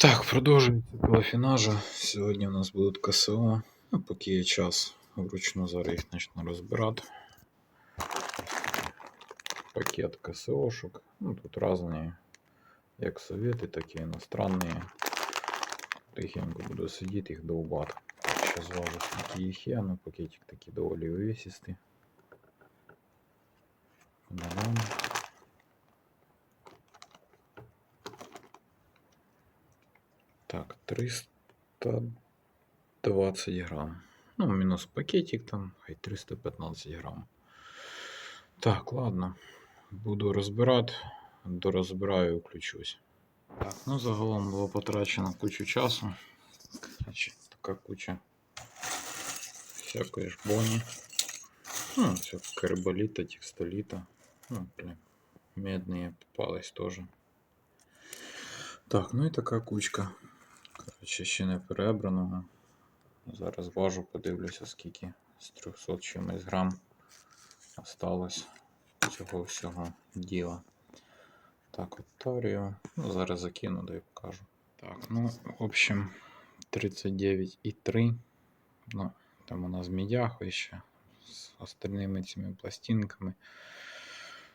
Так, продовжується колофінажа. Сьогодні у нас будуть КСО. Ну, поки є час, вручну зараз їх почну розбирати. Пакет КСОшок. Ну, тут різні, як совєти, так і іностранні. Тихенько буду сидіти, їх довбати. Ще зважу, скільки їх є, ну пакетик такий доволі увесистий. Банан. 320 грам. Ну, мінус пакетик там, хай 315 грам. Так, ладно. Буду розбирати. Дорозбираю і включусь. Так, ну загалом було потрачено кучу часу. Значить, така куча всякої ж боні. Ну, все карболіта, текстоліта. Ну, блин, медные попались тоже. Так, ну і така кучка. Коротше, ще не перебраного. Зараз важу, подивлюся, скільки з 300 чимось грам осталось цього всього діла. Так, от Ну, зараз закину, да і покажу. Так, ну, в общем, 39,3. Ну, там у нас медяха ще з остальними цими пластинками.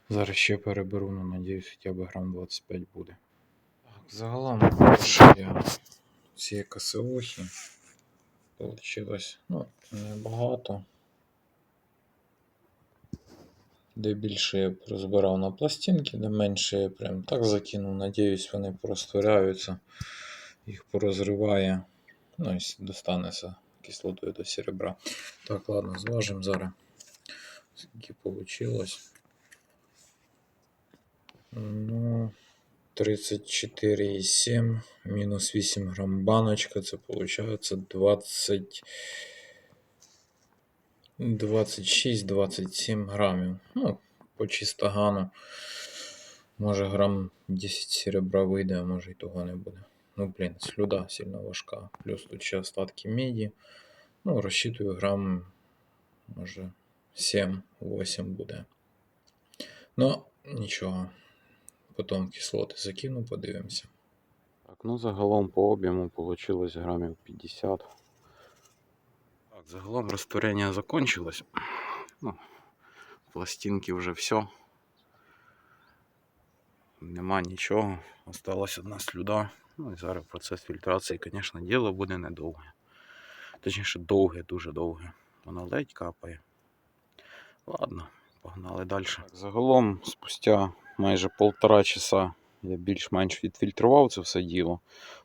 Зараз ще переберу, ну, надіюсь, хоча б грам 25 буде. Так, загалом що я ці КСОхи получилось ну, небагато. Де більше я розбирав на пластинки, де менше я прям так закинув. Надіюсь, вони порозтворяються, їх порозриває. Ну, і достанеться кислотою до серебра. Так, ладно, зважимо зараз. Скільки получилось. Ну, 34,7 мінус 8 грам баночка. Це виходить 20. 26-27 грамів. Ну, по чистогану. Може грам 10 серебра вийде, а може і того не буде. Ну, блін, слюда сильно важка. Плюс тут ще остатки міді. Ну, розчитую грам, може 7-8 буде. Ну, нічого. Потім кислоти закину, подивимося. Так, ну загалом по об'єму вийшло грамів 50. Так, загалом розтворення закончилось. Ну, пластинки вже все. Нема нічого. Осталась одна слюда. Ну і зараз процес фільтрації, звісно, діло буде недовге. Точніше, довге, дуже довге. Воно ледь капає. Ладно, погнали далі. Загалом, спустя майже полтора часа я більш-менш відфільтрував це все діло.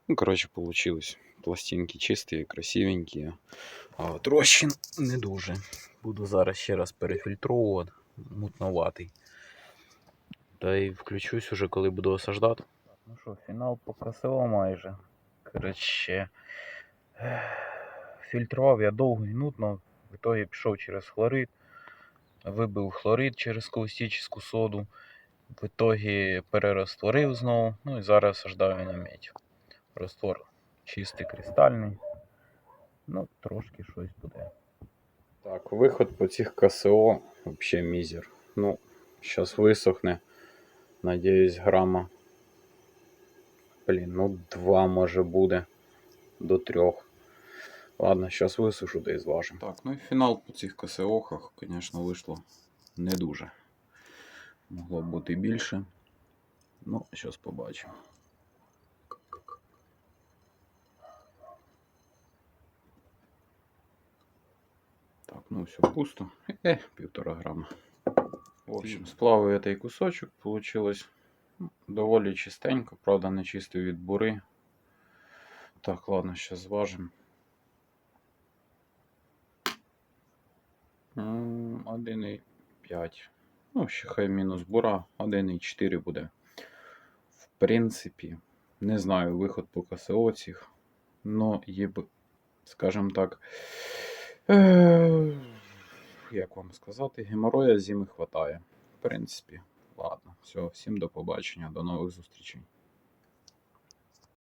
Ну, коротше, вийшло. Пластинки чисті, красивенькі. А от не дуже. Буду зараз ще раз перефільтровувати, мутноватий. Та й включусь уже, коли буду осаждати. Ну що, фінал по майже. Коротше. Фільтрував я довго і нудно. В итоге пішов через хлорид. Вибив хлорид через каустичну соду. В итоге перерозтворив знову. Ну і зараз осаждаю на медь. Раствор чистий кристальний. Ну, трошки щось буде. Так, виход по цих КСО взагалі мізер. Ну, зараз висохне. Надіюсь, грама. Блін, ну два може буде до трьох. Ладно, зараз висушу да і зважимо. Так, ну і фінал по цих КСОхах, звісно, вийшло не дуже. Могло б бути більше. Ну, зараз побачимо. Так, ну все пусто. Е, півтора грама. В общем, сплавив я той кусочок, получилось ну, доволі чистенько, правда, не чистий від бури. Так, ладно, зараз зважимо. М, 1,5. Ну, ще хай мінус бура, 1,4 буде. В принципі, не знаю виход по КСО цих, но є скажімо так. Е, як вам сказати, геморроя зими хватає. В принципі, ладно. Все, всім до побачення, до нових зустрічей.